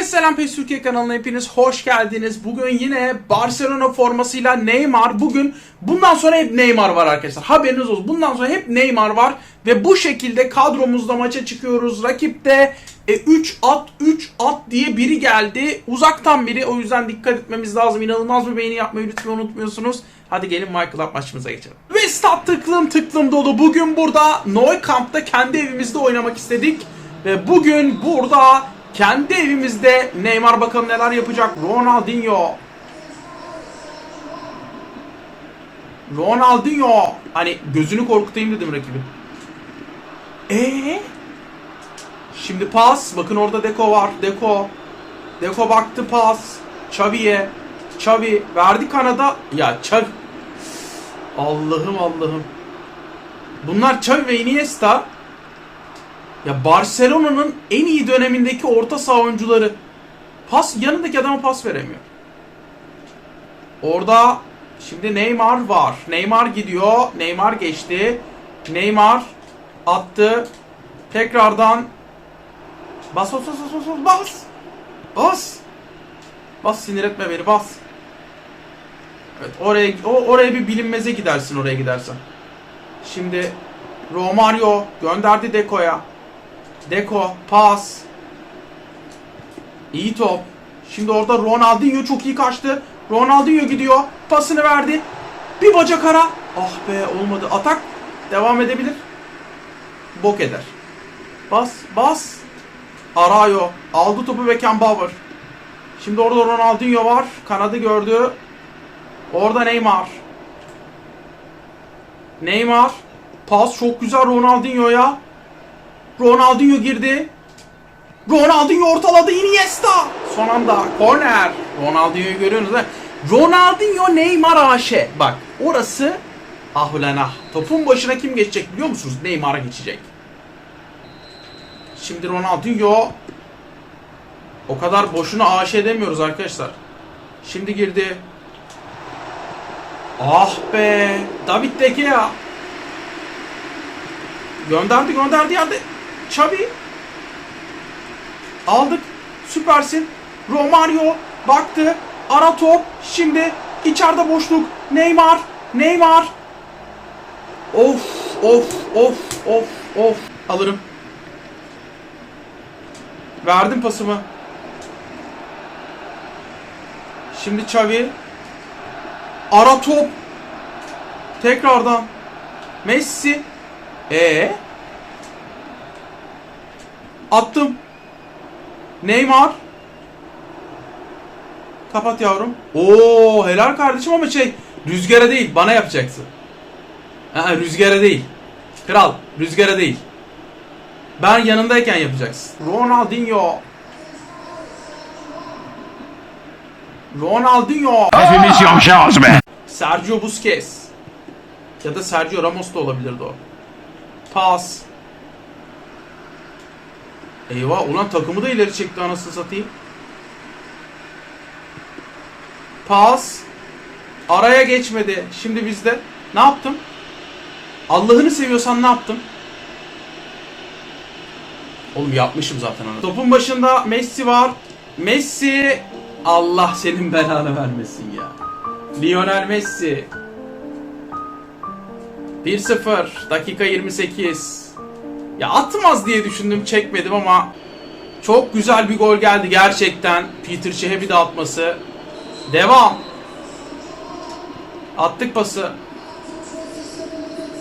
Herkese selam PES Türkiye kanalına hepiniz hoş geldiniz. Bugün yine Barcelona formasıyla Neymar. Bugün bundan sonra hep Neymar var arkadaşlar. Haberiniz olsun. Bundan sonra hep Neymar var. Ve bu şekilde kadromuzda maça çıkıyoruz. Rakipte e, 3 at 3 at diye biri geldi. Uzaktan biri. O yüzden dikkat etmemiz lazım. İnanılmaz bir beğeni yapmayı lütfen unutmuyorsunuz. Hadi gelin Michael Up maçımıza geçelim. Ve stat tıklım tıklım dolu. Bugün burada Noy Kamp'ta kendi evimizde oynamak istedik. Ve bugün burada kendi evimizde Neymar bakalım neler yapacak. Ronaldinho. Ronaldinho. Hani gözünü korkutayım dedim rakibi. Ee? Şimdi pas. Bakın orada Deko var. Deko. Deko baktı pas. Xavi'ye. Xavi verdi kanada. Ya Xavi. Allah'ım Allah'ım. Bunlar Xavi ve Iniesta. Ya Barcelona'nın en iyi dönemindeki orta saha oyuncuları. Pas yanındaki adama pas veremiyor. Orada şimdi Neymar var. Neymar gidiyor. Neymar geçti. Neymar attı. Tekrardan bas bas bas bas bas bas. Bas. Sinir etme beni bas. Evet oraya o oraya bir bilinmeze gidersin oraya gidersen. Şimdi Romario gönderdi Deko'ya. Deko pas. İyi top. Şimdi orada Ronaldinho çok iyi kaçtı. Ronaldinho gidiyor. Pasını verdi. Bir bacak ara. Ah be olmadı. Atak devam edebilir. Bok eder. Bas bas. Arayo. Aldı topu Beckenbauer. Şimdi orada Ronaldinho var. Kanadı gördü. Orada Neymar. Neymar. Pas çok güzel Ronaldinho'ya. Ronaldinho girdi. Ronaldinho ortaladı Iniesta. Son anda korner. Ronaldinho'yu görüyorsunuz değil mi? Ronaldinho Neymar AŞ. Bak orası ah ulan ah. Topun başına kim geçecek biliyor musunuz? Neymar'a geçecek. Şimdi Ronaldinho o kadar boşuna AŞ demiyoruz arkadaşlar. Şimdi girdi. Ah be. David De Gea. Gönderdi gönderdi yerde. Xavi. Aldık. Süpersin. Romario baktı. Ara top. Şimdi içeride boşluk. Neymar. Neymar. Of of of of of. Alırım. Verdim pasımı. Şimdi Xavi. Ara top. Tekrardan. Messi. E Attım. Neymar. Kapat yavrum. Oo helal kardeşim ama şey rüzgara değil bana yapacaksın. Aha, rüzgara değil. Kral rüzgara değil. Ben yanındayken yapacaksın. Ronaldinho. Ronaldinho. Hepimiz yavşağız be. Sergio Busquets. Ya da Sergio Ramos da olabilirdi o. Pas. Eyvah ulan takımı da ileri çekti anasını satayım. Pas. Araya geçmedi. Şimdi bizde. Ne yaptım? Allah'ını seviyorsan ne yaptım? Oğlum yapmışım zaten onu. Topun başında Messi var. Messi Allah senin belanı vermesin ya. Lionel Messi. 1-0 dakika 28. Ya atmaz diye düşündüm çekmedim ama çok güzel bir gol geldi gerçekten. Peter Cech'e bir de atması. Devam. Attık pası.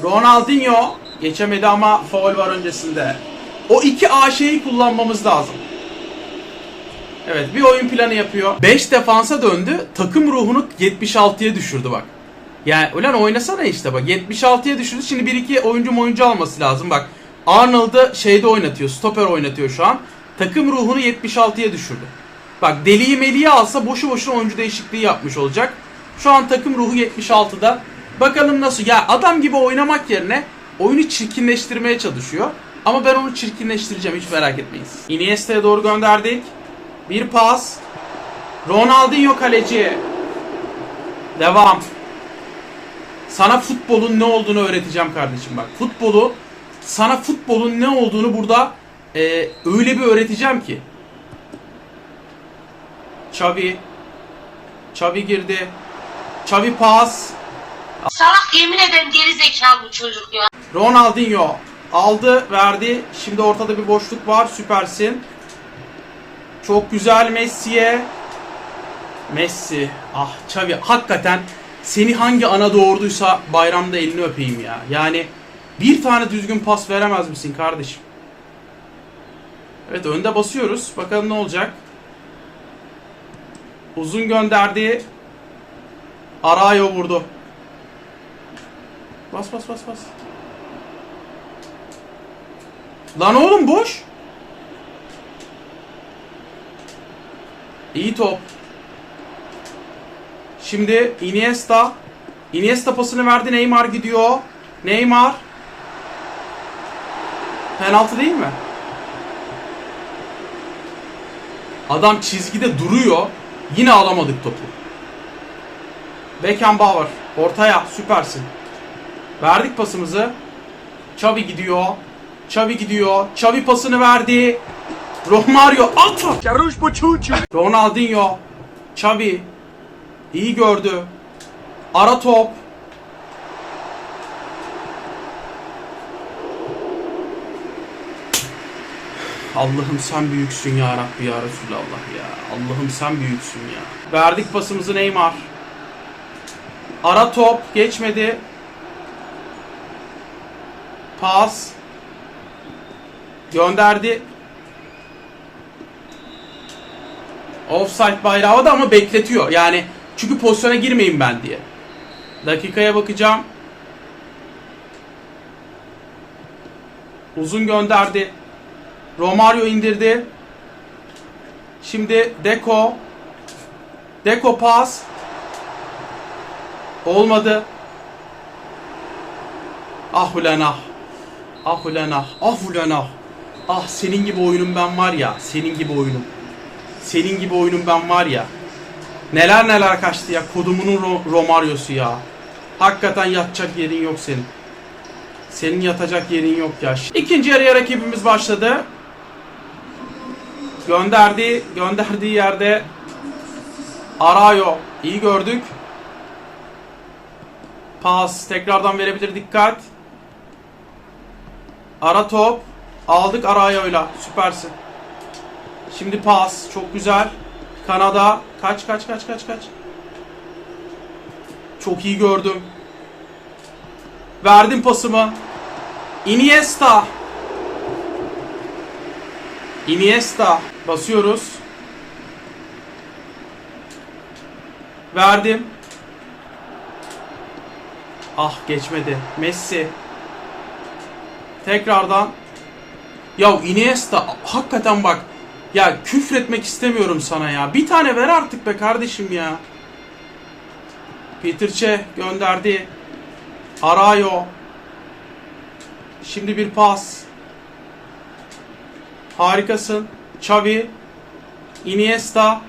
Ronaldinho geçemedi ama faul var öncesinde. O iki AŞ'yi kullanmamız lazım. Evet bir oyun planı yapıyor. 5 defansa döndü. Takım ruhunu 76'ya düşürdü bak. Yani ulan oynasana işte bak 76'ya düşürdü. Şimdi 1-2 oyuncu oyuncu alması lazım bak. Arnold'ı şeyde oynatıyor. Stoper oynatıyor şu an. Takım ruhunu 76'ya düşürdü. Bak deliyi meliyi alsa boşu boşuna oyuncu değişikliği yapmış olacak. Şu an takım ruhu 76'da. Bakalım nasıl. Ya adam gibi oynamak yerine oyunu çirkinleştirmeye çalışıyor. Ama ben onu çirkinleştireceğim hiç merak etmeyiz. Iniesta'ya doğru gönderdik. Bir pas. Ronaldinho kaleci. Devam. Sana futbolun ne olduğunu öğreteceğim kardeşim bak. Futbolu sana futbolun ne olduğunu burada e, öyle bir öğreteceğim ki. Xavi. Xavi girdi. Xavi pas. Salak yemin ederim geri zekalı bu çocuk ya. Ronaldinho aldı, verdi. Şimdi ortada bir boşluk var. Süpersin. Çok güzel Messi'ye. Messi. Ah Xavi hakikaten seni hangi ana doğurduysa bayramda elini öpeyim ya. Yani bir tane düzgün pas veremez misin kardeşim? Evet önde basıyoruz. Bakalım ne olacak. Uzun gönderdi. Arayo vurdu. Bas bas bas bas. Lan oğlum boş. İyi top. Şimdi Iniesta. Iniesta pasını verdi. Neymar gidiyor. Neymar. Penaltı değil mi? Adam çizgide duruyor. Yine alamadık topu. Beckenbauer. Ortaya. Süpersin. Verdik pasımızı. Xavi gidiyor. Xavi gidiyor. Xavi pasını verdi. Romario at! Ronaldinho. Xavi. İyi gördü. Ara top. Allah'ım sen büyüksün ya Rabbi ya Resulallah ya. Allah'ım sen büyüksün ya. Verdik pasımızı Neymar. Ara top geçmedi. Pas. Gönderdi. Offside bayrağı da ama bekletiyor. Yani çünkü pozisyona girmeyin ben diye. Dakikaya bakacağım. Uzun gönderdi. Romario indirdi. Şimdi Deko. Deko pas. Olmadı. Ah ulan ah. Ah ah. Ah ah. Ah senin gibi oyunum ben var ya. Senin gibi oyunum. Senin gibi oyunum ben var ya. Neler neler kaçtı ya. Kodumunun Ro- Romario'su ya. Hakikaten yatacak yerin yok senin. Senin yatacak yerin yok ya. İkinci yarıya rakibimiz başladı. Gönderdi. Gönderdiği yerde Arayo. iyi gördük. Pas. Tekrardan verebilir dikkat. Ara top. Aldık Arayo'yla. Süpersin. Şimdi pas. Çok güzel. Kanada. Kaç kaç kaç kaç kaç. Çok iyi gördüm. Verdim pasımı. Iniesta. Iniesta. Basıyoruz. Verdim. Ah geçmedi. Messi. Tekrardan. Ya Iniesta hakikaten bak. Ya küfretmek istemiyorum sana ya. Bir tane ver artık be kardeşim ya. Peter Çeh gönderdi. Arayo. Şimdi bir pas. Harikasın. Xavi. Iniesta.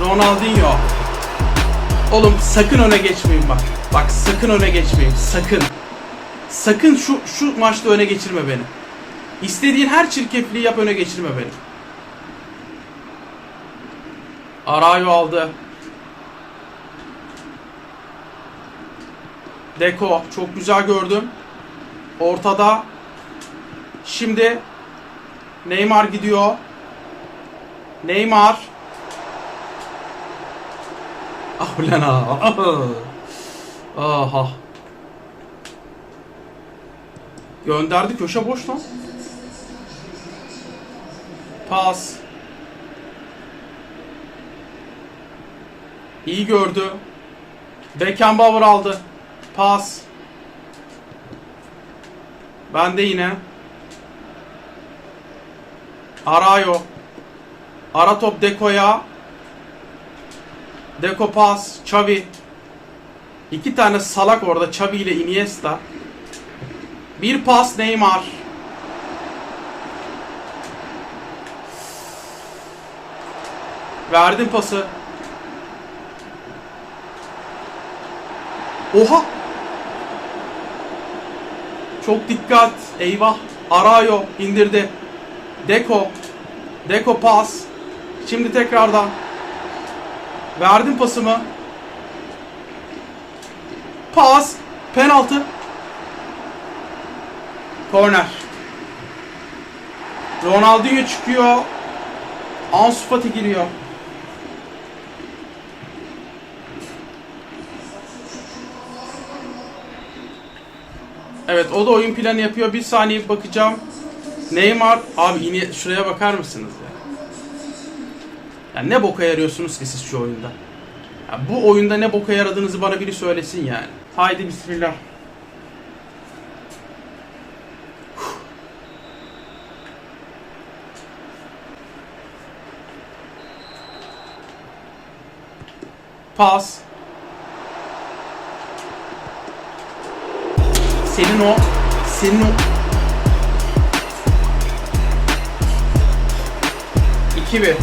Ronaldinho. Oğlum sakın öne geçmeyin bak. Bak sakın öne geçmeyin. Sakın. Sakın şu şu maçta öne geçirme beni. İstediğin her çirkefliği yap öne geçirme beni. Arayo aldı. Deko çok güzel gördüm. Ortada. Şimdi Neymar gidiyor. Neymar. Ah ulan ah. Aha. Gönderdi köşe boş lan. Pas. İyi gördü. Beckenbauer aldı. Pas. Ben de yine. Arayo. Ara top Deko'ya. Deko pas. Xavi. İki tane salak orada. Xavi ile Iniesta. Bir pas Neymar. Verdim pası. Oha! Çok dikkat. Eyvah. Arayo indirdi. Deko. Deko pas. Şimdi tekrardan. Verdim pasımı. Pas. Penaltı. Korner. Ronaldinho çıkıyor. Ansu Fati giriyor. Evet o da oyun planı yapıyor. Bir saniye bakacağım. Neymar abi yine şuraya bakar mısınız ya? Ya ne boka yarıyorsunuz ki siz şu oyunda? Ya bu oyunda ne boka yaradığınızı bana biri söylesin yani. Haydi bismillah. Pas. Senin o senin o 2-1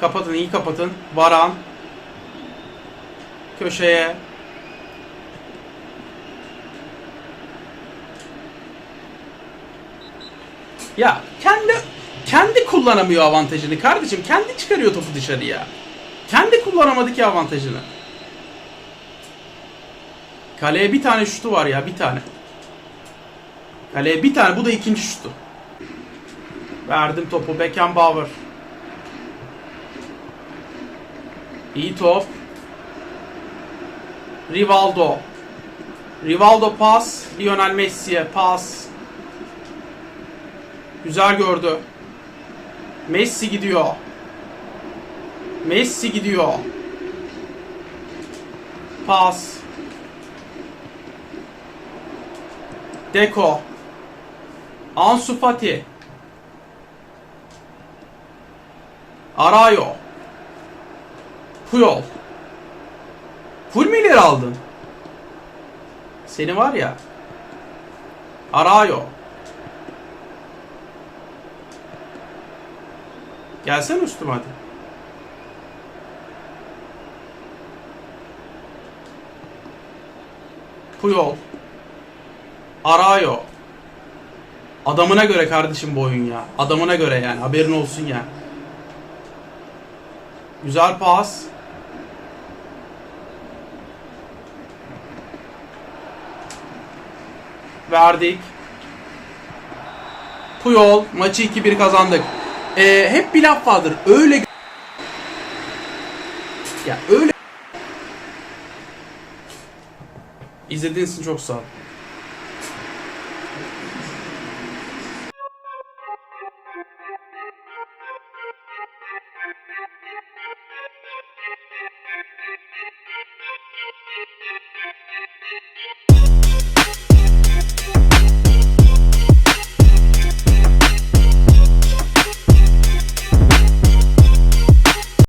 Kapatın iyi kapatın. Varan. Köşeye. Ya kendi kendi kullanamıyor avantajını kardeşim. Kendi çıkarıyor topu dışarıya. Kendi kullanamadı ki avantajını. Kaleye bir tane şutu var ya bir tane. Kaleye bir tane bu da ikinci şutu. Verdim topu Beckenbauer. İyi top. Rivaldo. Rivaldo pas. Lionel Messi'ye pas. Güzel gördü. Messi gidiyor. Messi gidiyor. Pas. Deko. Ansu Fati. Arayo. Puyol. Full ileri aldın? Seni var ya. Arayo. Gelsene üstüme hadi. Puyol. Arayo. Adamına göre kardeşim bu oyun ya. Adamına göre yani. Haberin olsun ya. Güzel pas. Verdik. Puyol. Maçı 2-1 kazandık. Ee, hep bir laf vardır. Öyle ya öyle İzlediğiniz için çok sağ ol.